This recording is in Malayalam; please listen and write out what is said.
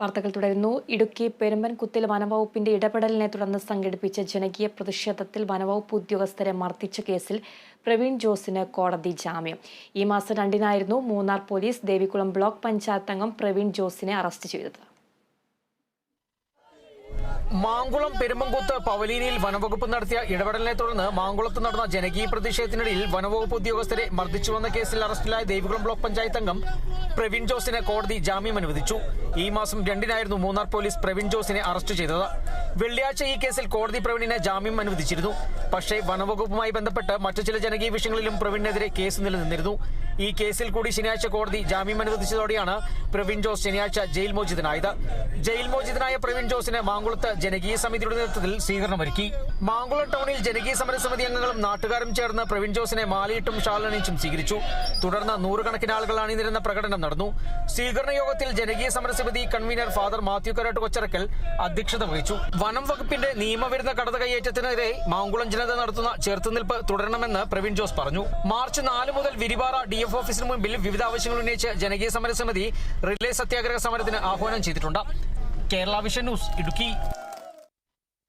വാർത്തകൾ തുടരുന്നു. ഇടുക്കി പെരുമ്പൻകുത്തിൽ വനവകുപ്പിന്റെ ഇടപെടലിനെ തുടർന്ന് സംഘടിപ്പിച്ച ജനകീയ പ്രതിഷേധത്തിൽ വനവകുപ്പ് ഉദ്യോഗസ്ഥരെ മർദ്ദിച്ച കേസിൽ പ്രവീൺ ജോസിന് കോടതി ജാമ്യം. ഈ മാസം രണ്ടിനായിരുന്നു മൂന്നാർ പോലീസ് ദേവികുളം ബ്ലോക്ക് പഞ്ചായത്ത് അംഗം പ്രവീൺ ജോസിനെ അറസ്റ്റ് ചെയ്തത്. മാങ്കുളം പെരുമ്പങ്കുത്ത് പവലീനിയിൽ വനവകുപ്പ് നടത്തിയ ഇടപെടലിനെ തുടർന്ന് മാങ്കുളത്ത് നടന്ന ജനകീയ പ്രതിഷേധത്തിനിടയിൽ വനവകുപ്പ് ഉദ്യോഗസ്ഥരെ മർദ്ദിച്ചുവെന്ന കേസിൽ അറസ്റ്റിലായ ദേവികുളം ബ്ലോക്ക് പഞ്ചായത്ത് അംഗം പ്രവീൺ ജോസിനെ കോടതി ജാമ്യം അനുവദിച്ചു. ഈ മാസം രണ്ടിനായിരുന്നു മൂന്നാർ പോലീസ് പ്രവീൺ ജോസിനെ അറസ്റ്റ് ചെയ്തത്. വെള്ളിയാഴ്ച ഈ കേസിൽ കോടതി പ്രവീണിന് ജാമ്യം അനുവദിച്ചിരുന്നു. പക്ഷേ വനവകുപ്പുമായി ബന്ധപ്പെട്ട് മറ്റു ചില ജനകീയ വിഷയങ്ങളിലും പ്രവീണിനെതിരെ കേസ് നിലനിന്നിരുന്നു. ഈ കേസിൽ കൂടി ശനിയാഴ്ച കോടതി ജാമ്യം അനുവദിച്ചതോടെയാണ് പ്രവീൺ ജോസ് ശനിയാഴ്ച ജയിൽ മോചിതനായത്. ജയിൽ മോചിതനായ പ്രവീൺ ജോസിന് മാങ്കുളത്ത് ജനകീയ സമിതിയുടെ നേതൃത്വത്തിൽ സ്വീകരണം സ്വീകരണമൊരുക്കി മാങ്കുളം ടൗണിൽ ജനകീയ സമരസമിതി അംഗങ്ങളും നാട്ടുകാരും ചേർന്ന് പ്രവീൺ ജോസിനെ മാലയിട്ടും ഷാലണിച്ചും സ്വീകരിച്ചു. തുടർന്ന് നൂറുകണക്കിന് ആളുകൾ അണിനിരുന്ന പ്രകടനം നടന്നു. സ്വീകരണ യോഗത്തിൽ ജനകീയ സമരസമിതി കൺവീനർ ഫാദർ മാത്യു കരാട്ട് കൊച്ചറക്കൽ അധ്യക്ഷത വഹിച്ചു. വനം വകുപ്പിന്റെ നിയമവിരുദ്ധ കടത കയ്യേറ്റത്തിനെതിരെ മാങ്കുളം ജനത നടത്തുന്ന ചെറുത്തുനിൽപ്പ് തുടരണമെന്ന് പ്രവീൺ ജോസ് പറഞ്ഞു. മാർച്ച് നാല് മുതൽ വിരിപാറ ഡി എഫ് ഓഫീസിന് മുമ്പിൽ വിവിധ ആവശ്യങ്ങൾ ഉന്നയിച്ച് ജനകീയ സമരസമിതി റിലേ സത്യാഗ്രഹ സമരത്തിന് ആഹ്വാനം ചെയ്തിട്ടുണ്ട്. Kerala vision news Idukki.